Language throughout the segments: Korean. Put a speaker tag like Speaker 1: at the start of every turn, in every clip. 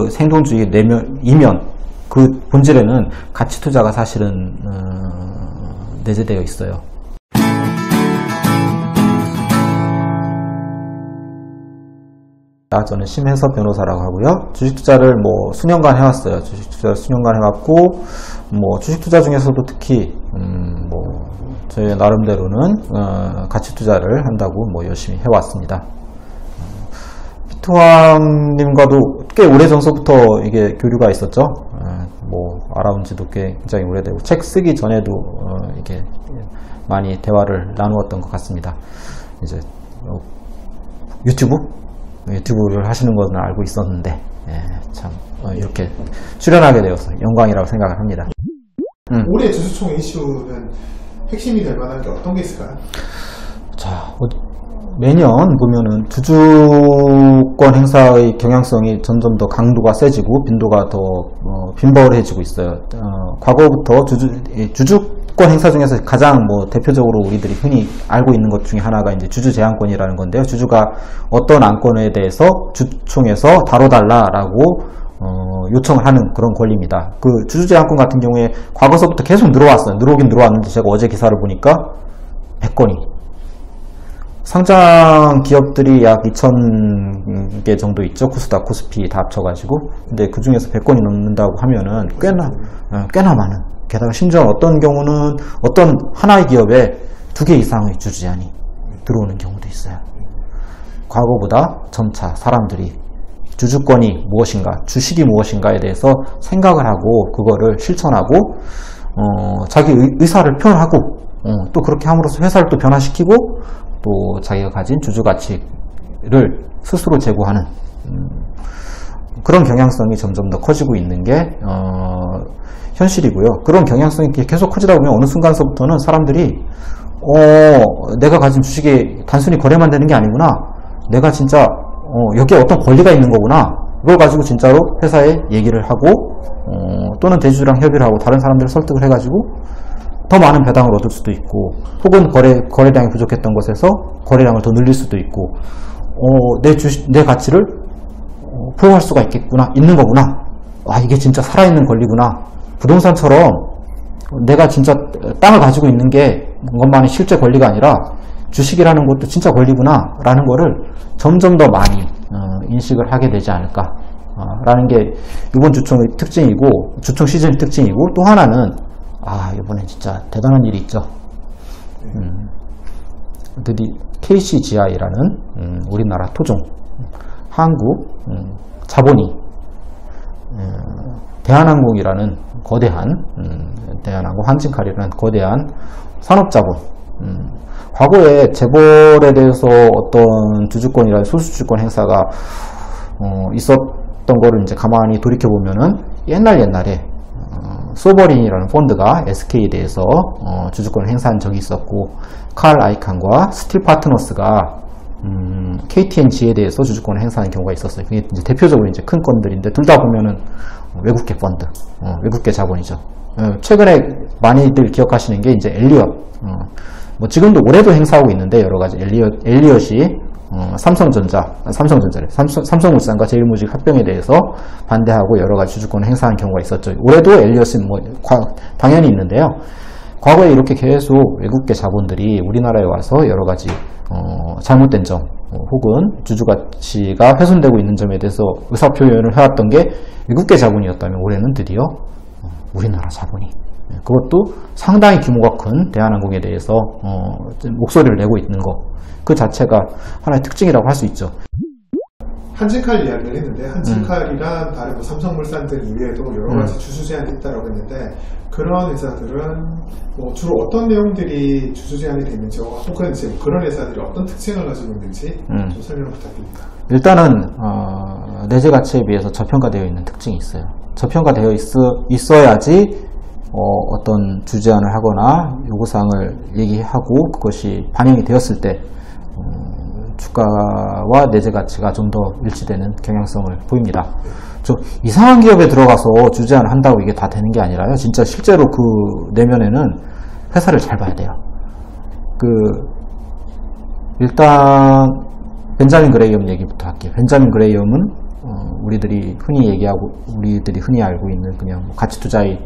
Speaker 1: 그 생존주의 내면 이면 그 본질에는 가치 투자가 사실은 어, 내재되어 있어요. 아, 저는 심혜섭 변호사라고 하고요. 주식 투자를 뭐 수년간 해왔어요. 주식 투자를 수년간 해왔고, 뭐 주식 투자 중에서도 특히 음, 뭐 저희 나름대로는 어, 가치 투자를 한다고 뭐 열심히 해왔습니다. 피트왕님과도 꽤 오래 전서부터 이게 교류가 있었죠. 어, 뭐 알아온 지도 꽤 굉장히 오래되고 책 쓰기 전에도 어, 이게 많이 대화를 나누었던 것 같습니다. 이제 어, 유튜브 유튜브를 하시는 것은 알고 있었는데 예, 참 어, 이렇게 출연하게 되어서 영광이라고 생각을 합니다. 음.
Speaker 2: 올해 주주총 이슈는 핵심이 될 만한 게 어떤 게 있을까요?
Speaker 1: 자, 어, 매년 보면은 주주권 행사의 경향성이 점점 더 강도가 세지고 빈도가 더 어, 빈번해지고 있어요. 어, 과거부터 주주, 이 주주권 행사 중에서 가장 뭐 대표적으로 우리들이 흔히 알고 있는 것 중에 하나가 이제 주주 제한권이라는 건데요. 주주가 어떤 안건에 대해서 주총에서 다뤄달라라고 어, 요청을 하는 그런 권리입니다. 그 주주 제한권 같은 경우에 과거서부터 계속 늘어왔어요. 늘어오긴 늘어왔는데 제가 어제 기사를 보니까 100건이 상장 기업들이 약 2,000개 정도 있죠. 코스닥, 코스피 다 합쳐가지고. 근데 그 중에서 100건이 넘는다고 하면은 꽤나, 어, 꽤나 많은. 게다가 심지어 어떤 경우는 어떤 하나의 기업에 두 개 이상의 주주 제한이 들어오는 경우도 있어요. 과거보다 점차 사람들이 주주권이 무엇인가, 주식이 무엇인가에 대해서 생각을 하고 그거를 실천하고 어, 자기 의, 사를 표현하고 어, 또 그렇게 함으로써 회사를 또 변화시키고 또 자기가 가진 주주 가치를 스스로 제고하는 음, 그런 경향성이 점점 더 커지고 있는 게 어, 현실이고요. 그런 경향성이 계속 커지다 보면 어느 순간서부터는 사람들이 어, 내가 가진 주식이 단순히 거래만 되는 게 아니구나. 내가 진짜 어, 여기에 어떤 권리가 있는 거구나. 그걸 가지고 진짜로 회사에 얘기를 하고 어, 또는 대주주랑 협의를 하고 다른 사람들을 설득을 해가지고 더 많은 배당을 얻을 수도 있고 혹은 거래, 거래량이 부족했던 곳에서 거래량을 더 늘릴 수도 있고 어, 내 주식, 내 가치를 어, 포용할 수가 있겠구나 있는 거구나. 와 이게 진짜 살아있는 권리구나. 부동산처럼 내가 진짜 땅을 가지고 있는 게 것만이 실제 권리가 아니라 주식이라는 것도 진짜 권리구나 라는 거를 점점 더 많이 어, 인식을 하게 되지 않을까. 어, 라는 게 이번 주총의 특징이고 주총 시즌의 특징이고 또 하나는 아 이번에 진짜 대단한 일이 있죠. 음, 드디 KCGI라는 음, 우리나라 토종 한국 음, 자본이 음, 대한항공이라는 거대한 음, 대한항공 한진칼이라는 거대한 산업자본 음, 과거에 재벌에 대해서 어떤 주주권이나 소수주권 행사가 어, 있었던 거를 이제 가만히 돌이켜 보면은 옛날 옛날에 소버린이라는 펀드가 SK에 대해서 어, 주주권을 행사한 적이 있었고 칼 아이칸과 스틸 파트너스가 음, KTNG에 대해서 주주권을 행사하는 경우가 있었어요. 그게 이제 대표적으로 이제 큰 건들인데 둘 다 보면은 외국계 펀드, 어, 외국계 자본이죠. 어, 최근에 많이들 기억하시는 게 이제 엘리엇. 어, 뭐 지금도 올해도 행사하고 있는데 여러 가지 엘리엇, 엘리엇이 어, 삼성전자, 삼성전자래. 삼성, 삼성물산과 제일모직 합병에 대해서 반대하고 여러 가지 주주권을 행사한 경우가 있었죠. 올해도 엘리엇은 뭐 과, 당연히 있는데요. 과거에 이렇게 계속 외국계 자본들이 우리나라에 와서 여러 가지 어, 잘못된 점 어, 혹은 주주 가치가 훼손되고 있는 점에 대해서 의사 표현을 해왔던 게 외국계 자본이었다면 올해는 드디어 어, 우리나라 자본이 예, 그것도 상당히 규모가 큰 대한항공에 대해서 어, 목소리를 내고 있는 것 그 자체가 하나의 특징이라고 할 수 있죠.
Speaker 2: 한진칼 이야기를 했는데 한진칼이란 음. 다른 뭐 삼성물산들 이외에도 여러 가지 음. 주주 제한이 있다고 했는데 그런 회사들은 뭐 주로 어떤 내용들이 주주 제한이 되는지 혹은 이제 그런 회사들이 어떤 특징을 가지고 있는지 음. 좀 설명을 부탁드립니다.
Speaker 1: 일단은 어, 내재 가치에 비해서 저평가되어 있는 특징이 있어요. 저평가되어 있어, 있어야지 어, 떤 주제안을 하거나 요구사항을 얘기하고 그것이 반영이 되었을 때 음, 주가와 내재 가치가 좀 더 일치되는 경향성을 보입니다. 저 이상한 기업에 들어가서 주제안을 한다고 이게 다 되는 게 아니라요. 진짜 실제로 그 내면에는 회사를 잘 봐야 돼요. 그 일단 벤자민 그레이엄 얘기부터 할게요. 벤자민 그레이엄은 어, 우리들이 흔히 얘기하고 우리들이 흔히 알고 있는 그냥 뭐 가치 투자의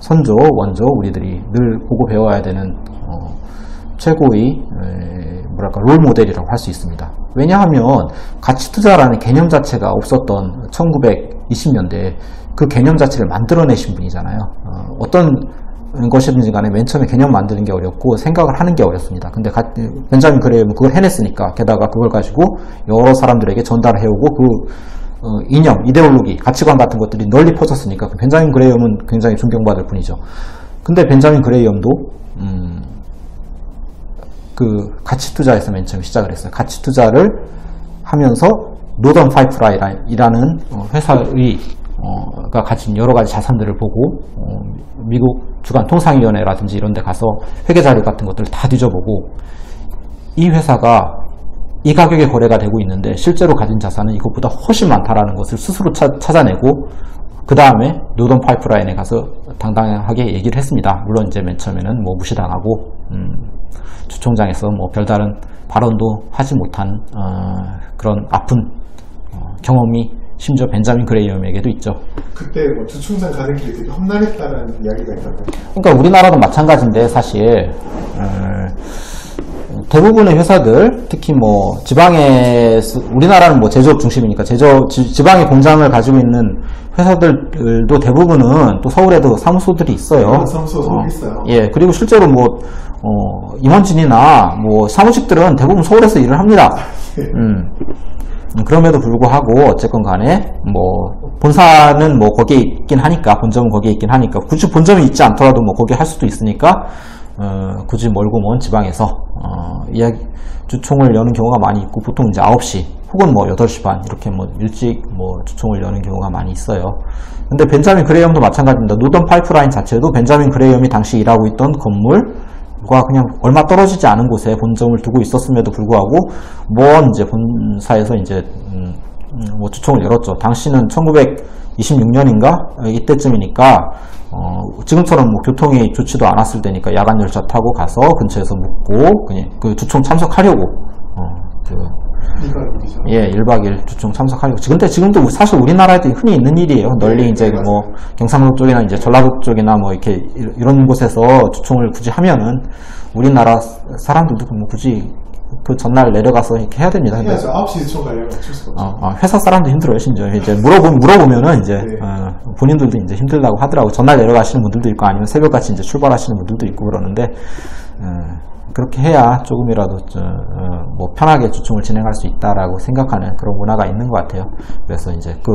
Speaker 1: 선조 원조 우리들이 늘 보고 배워야 되는 어, 최고의 에, 뭐랄까 롤 모델이라고 할 수 있습니다. 왜냐하면 가치 투자라는 개념 자체가 없었던 1920년대 그 개념 자체를 만들어내신 분이잖아요. 어, 떤 것이든지 간에 맨 처음에 개념 만드는 게 어렵고 생각을 하는 게 어렵습니다. 근데 가, 벤자민 그레이엄은 그걸 해냈으니까 게다가 그걸 가지고 여러 사람들에게 전달을 해오고 그 어, 이념, 이데올로기, 가치관 같은 것들이 널리 퍼졌으니까 그 벤자민 그레이엄은 굉장히 존경받을 뿐이죠. 근데 벤자민 그레이엄도 음, 그 가치 투자에서 맨 처음 시작을 했어요. 가치 투자를 하면서 노던 파이프라이라는 어, 회사의 어, 가 가진 여러 가지 자산들을 보고 어, 미국 주간 통상위원회라든지 이런 데 가서 회계 자료 같은 것들을 다 뒤져보고 이 회사가 이 가격에 거래가 되고 있는데 실제로 가진 자산은 이것보다 훨씬 많다라는 것을 스스로 차, 찾아내고 그 다음에 노던 파이프라인에 가서 당당하게 얘기를 했습니다. 물론 이제 맨 처음에는 뭐 무시당하고 음, 주총장에서 뭐 별다른 발언도 하지 못한 어, 그런 아픈 어, 경험이 심지어 벤자민 그레이엄에게도 있죠.
Speaker 2: 그때 뭐 주총장 가는 길이 되게 험난했다라는 이야기가 있다고요.
Speaker 1: 그러니까 우리나라도 마찬가지인데 사실 어, 대부분의 회사들 특히 뭐 지방에 우리나라는 뭐 제조업 중심이니까 제조 지, 방의 공장을 가지고 있는 회사들도 대부분은 또 서울에도 사무소들이 있어요.
Speaker 2: 사무소 서울 있어요.
Speaker 1: 예 그리고 실제로 뭐 어, 임원진이나 뭐 사무직들은 대부분 서울에서 일을 합니다. 음. 그럼에도 불구하고 어쨌건 간에 뭐 본사는 뭐 거기에 있긴 하니까 본점은 거기에 있긴 하니까 굳이 본점이 있지 않더라도 뭐 거기 할 수도 있으니까 어, 굳이 멀고 먼 지방에서 어, 이야기 주총을 여는 경우가 많이 있고 보통 이제 9시 혹은 뭐 8시 반 이렇게 뭐 일찍 뭐 주총을 여는 경우가 많이 있어요. 근데 벤자민 그레이엄도 마찬가지입니다. 노던 파이프라인 자체도 벤자민 그레이엄이 당시 일하고 있던 건물 과 그냥 얼마 떨어지지 않은 곳에 본점을 두고 있었음에도 불구하고 먼 이제 본사에서 이제 음, 음뭐 주총을 열었죠. 당시는 1926년인가 이때쯤이니까 어, 지금처럼 뭐 교통이 좋지도 않았을 때니까 야간 열차 타고 가서 근처에서 묵고 그냥 그 주총 참석하려고 어, 그 예, 1박 2일 주총 참석하려고. 근데 지금도 사실 우리나라에도 흔히 있는 일이에요. 널리
Speaker 2: 네,
Speaker 1: 이제
Speaker 2: 네,
Speaker 1: 뭐 경상도 쪽이나 이제 전라도 쪽이나 뭐 이렇게 이런 곳에서 주총을 굳이 하면은 우리나라 사람들도 뭐 굳이 그 전날 내려가서 이렇게 해야 됩니다. 근데
Speaker 2: 해야죠. 9시 주총 가려면 어쩔 수가 없죠.
Speaker 1: 어, 어, 회사 사람도 힘들어요, 심지어. 이제 물어보, 물어보면은 이제,
Speaker 2: 네.
Speaker 1: 어, 본인들도 이제 힘들다고 하더라고. 전날 내려가시는 분들도 있고 아니면 새벽같이 이제 출발하시는 분들도 있고 그러는데, 어, 그렇게 해야 조금이라도 저, 어, 뭐 편하게 주총을 진행할 수 있다라고 생각하는 그런 문화가 있는 것 같아요. 그래서 이제 그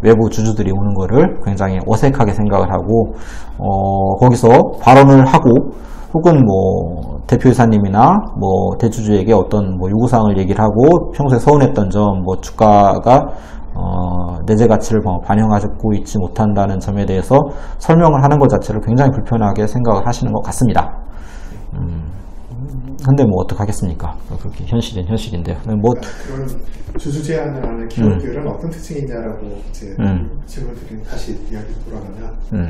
Speaker 1: 외부 주주들이 오는 거를 굉장히 어색하게 생각을 하고 어, 거기서 발언을 하고 혹은 뭐 대표이사님이나 뭐 대주주에게 어떤 뭐 요구사항을 얘기를 하고 평소에 서운했던 점 뭐 주가가 어, 내재 가치를 반영하고 있지 못한다는 점에 대해서 설명을 하는 것 자체를 굉장히 불편하게 생각을 하시는 것 같습니다. 음. 근데 뭐 어떡하겠습니까? 그렇게 현실은 현실인데. 뭐,
Speaker 2: 그런 주주 제한을 하는 기업들은 어떤 특징이 있냐라고 이제
Speaker 1: 음.
Speaker 2: 질문 드리면 다시 이야기 돌아가면
Speaker 1: 음.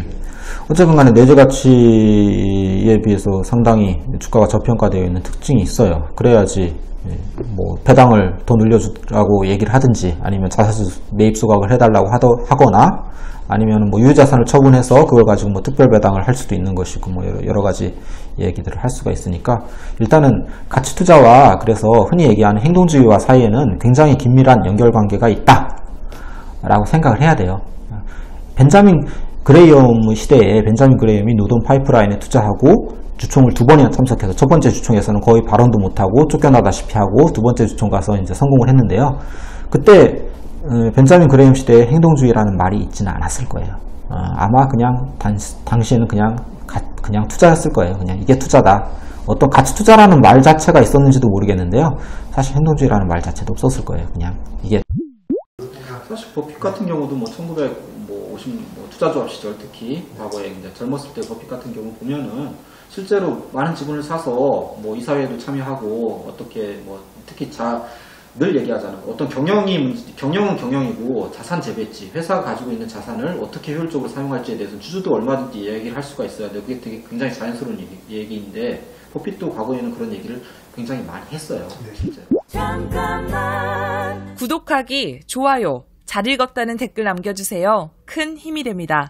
Speaker 1: 어쨌든 간에 내재 가치에 비해서 상당히 주가가 저평가되어 있는 특징이 있어요. 그래야지 예, 뭐 배당을 더 늘려주라고 얘기를 하든지 아니면 자사주 매입 소각을 해달라고 하더, 하거나 아니면 뭐 유유자산을 처분해서 그걸 가지고 뭐 특별 배당을 할 수도 있는 것이고 뭐 여러, 가지 얘기들을 할 수가 있으니까 일단은 가치 투자와 그래서 흔히 얘기하는 행동주의와 사이에는 굉장히 긴밀한 연결관계가 있다 라고 생각을 해야 돼요. 벤자민 그레이엄 시대에 벤자민 그레이엄이 노던 파이프라인에 투자하고 주총을 두 번이나 참석해서 첫 번째 주총에서는 거의 발언도 못하고 쫓겨나다시피 하고 두 번째 주총 가서 이제 성공을 했는데요 그때 어, 벤자민 그레이엄 시대에 행동주의라는 말이 있지는 않았을 거예요 어, 아마 그냥 단, 당시에는 그냥 가, 그냥 투자였을 거예요. 그냥 이게 투자다. 어떤 가치 투자라는 말 자체가 있었는지도 모르겠는데요. 사실 행동주의라는 말 자체도 없었을 거예요. 그냥 이게 사실 버핏 같은 경우도 뭐 1950, 뭐 투자조합 시절 특히 과거에 이제 젊었을 때 버핏 같은 경우 보면은 실제로 많은 지분을 사서 뭐 이사회에도 참여하고 어떻게 뭐 특히 자, 늘 얘기하잖아요. 어떤 경영이, 경영은 경영이고 자산 재배치, 회사가 가지고 있는 자산을 어떻게 효율적으로 사용할지에 대해서 주주도 얼마든지 얘기를 할 수가 있어야 돼요. 그게 되게 굉장히 자연스러운 얘기, 인데 버핏도 과거에는 그런 얘기를 굉장히 많이 했어요. 실제로.
Speaker 3: 구독하기, 좋아요, 잘 읽었다는 댓글 남겨주세요. 큰 힘이 됩니다.